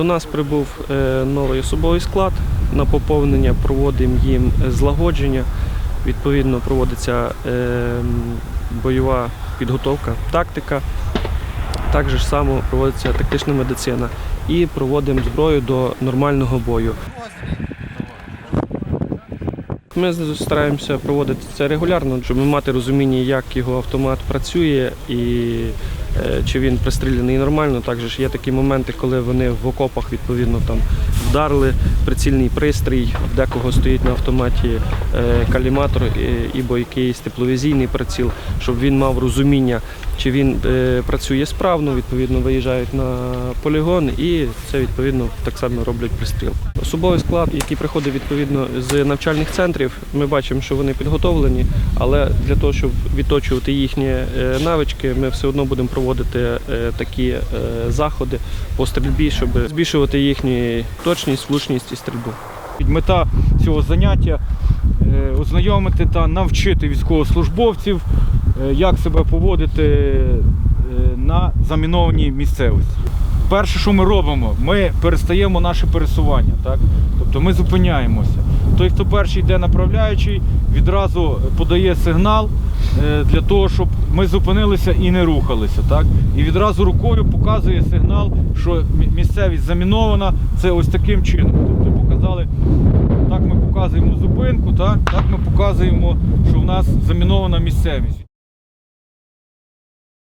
До нас прибув е, новий особовий склад на поповнення, проводимо їм злагодження. Відповідно, проводиться е, бойова підготовка, тактика. Так же само проводиться тактична медицина і проводимо зброю до нормального бою. Ми стараємося проводити це регулярно, щоб мати розуміння, як його автомат працює і е, чи він пристріляний нормально. Також є такі моменти, коли вони в окопах відповідно там вдарили прицільний пристрій, декого стоїть на автоматі е, каліматор і- або якийсь тепловізійний приціл, щоб він мав розуміння, чи він е, працює справно, відповідно виїжджають на полігон і це відповідно так само роблять пристріл. Особовий склад, який приходить відповідно з навчальних центрів, ми бачимо, що вони підготовлені, але для того, щоб відточувати їхні е, навички, ми все одно будемо проводити е, такі заходи по стрільбі, щоб збільшувати їхню точність, влучність і стрільбу. Мета цього заняття ознайомити та навчити військовослужбовців, як себе поводити е, на замінованій місцевості. Перше, що ми робимо, ми перестаємо наше пересування. Так? Тобто ми зупиняємося. Той, хто перший йде направляючий, відразу подає сигнал е, для того, щоб ми зупинилися і не рухалися. Так? І відразу рукою показує сигнал, що місцевість замінована. Це ось таким чином. Тобто показали, так ми показуємо зупинку, так, так ми показуємо, що в нас замінована місцевість.